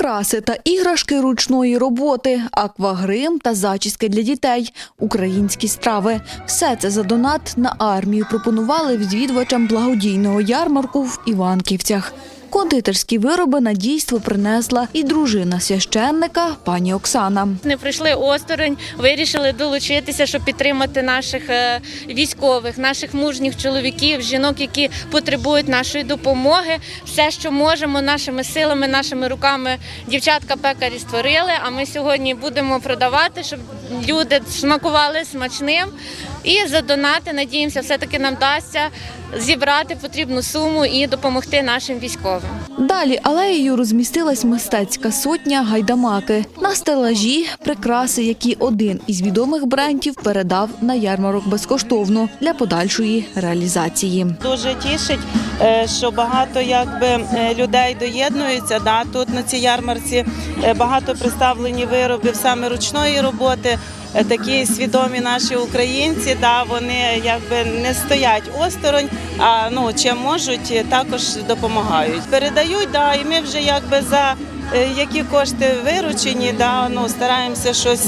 Прикраси та іграшки ручної роботи, аквагрим та зачіски для дітей, українські страви. Все це за донат на армію пропонували відвідувачам благодійного ярмарку в Іванківцях. Кондитерські вироби на дійство принесла і дружина священника пані Оксана. Не прийшли осторонь, вирішили долучитися, щоб підтримати наших е, військових, наших мужніх чоловіків, жінок, які потребують нашої допомоги. Все, що можемо, нашими силами, нашими руками дівчатка пекарі створили. А ми сьогодні будемо продавати, щоб люди смакували смачним. І за донати, надіємося, все-таки нам вдасться зібрати потрібну суму і допомогти нашим військовим. Далі алеєю розмістилась мистецька сотня гайдамаки. На стелажі прикраси, які один із відомих брендів передав на ярмарок безкоштовно для подальшої реалізації. Дуже тішить, е, що багато якби е, людей доєднуються. Да, тут на цій ярмарці е, багато представлені виробів саме ручної роботи. Е, Такі свідомі наші українці, да, вони якби не стоять осторонь, а ну чим можуть, е, також допомагають. Передають, да, і ми вже якби за які кошти виручені, да, ну стараємося щось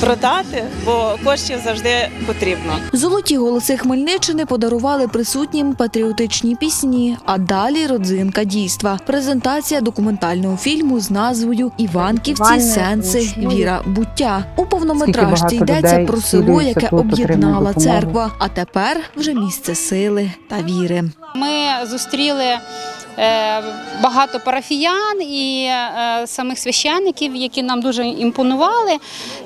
продати, бо коштів завжди потрібно. Золоті голоси Хмельниччини подарували присутнім патріотичні пісні, а далі родзинка дійства. Презентація документального фільму з назвою Іванківці, сенси, віра, буття. У повнометражці йдеться людей про село, яке об'єднала церква, а тепер вже місце сили та віри. Ми зустріли е, багато парафіян і е, самих священників, які нам дуже імпонували,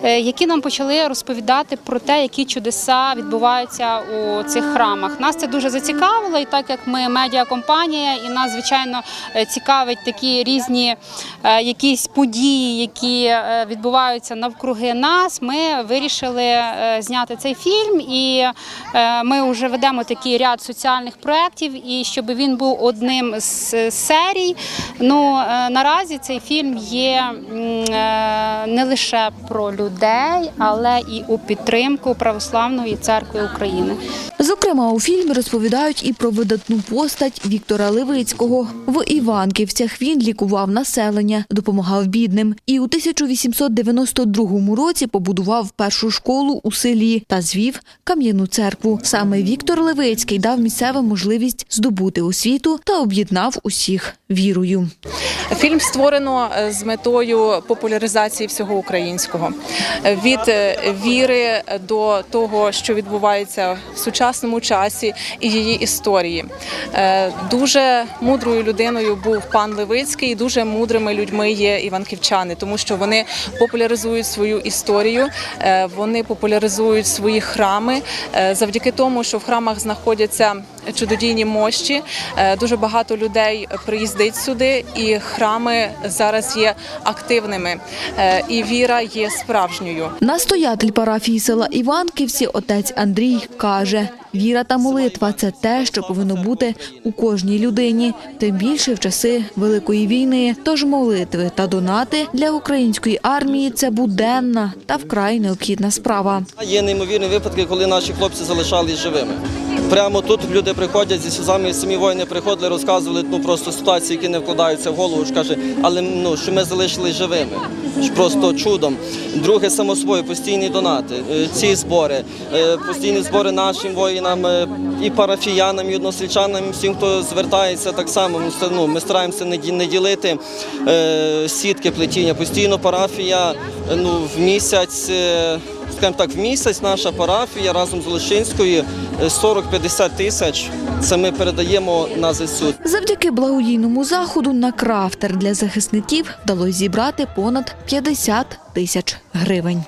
е, які нам почали розповідати про те, які чудеса відбуваються у цих храмах. Нас це дуже зацікавило, і так як ми медіакомпанія, і нас звичайно е, цікавить такі різні е, якісь події, які е, відбуваються навкруги нас. Ми вирішили е, зняти цей фільм, і е, ми вже ведемо такий ряд соціальних проєктів, і щоб він був одним з серій. Ну е, наразі цей фільм є е, не лише про людей, але і у підтримку Православної церкви України. Зокрема, у фільмі розповідають і про видатну постать Віктора Левицького. В Іванківцях він лікував населення, допомагав бідним. І у 1892 році побудував першу школу у селі та звів кам'яну церкву. Саме Віктор Левицький дав місцевим можливість здобути освіту та об'єднав усіх вірою. Фільм створено е, з метою популяризації всього українського Е, від е, віри до того, що відбувається в сучасному часі і її історії. Дуже мудрою людиною був пан Левицький, і дуже мудрими людьми є іванківчани, тому що вони популяризують свою історію, вони популяризують свої храми завдяки тому, що в храмах знаходяться чудодійні мощі. е, Дуже багато людей приїздить сюди, і храми зараз є активними, е, і віра є справжньою. Настоятель парафії села Іванківці, отець Андрій, каже: віра та молитва це те, що повинно бути у кожній людині, тим більше в часи великої війни. Тож молитви та донати для української армії це буденна та вкрай необхідна справа. Є неймовірні випадки, коли наші хлопці залишались живими. Прямо тут люди приходять зі сльозами, самі воїни приходили, розказували ну просто ситуації, які не вкладаються в голову. ж Каже, але ну що ми залишились живими. Просто чудом. Друге, само собою, постійні донати, е, ці збори, е, постійні збори нашим воїнам е, і парафіянам, і односельчанам, і всім, хто звертається так само. Ну, ми стараємося не ділити сітки плетіння. Постійно парафія ну, в місяць. Е, скажімо так, в місяць наша парафія разом з Лишинською е, 40-50 тисяч. Це ми передаємо на ЗСУ. Завдяки благодійному заходу на крафтер для захисників вдалося зібрати понад 50 тисяч гривень.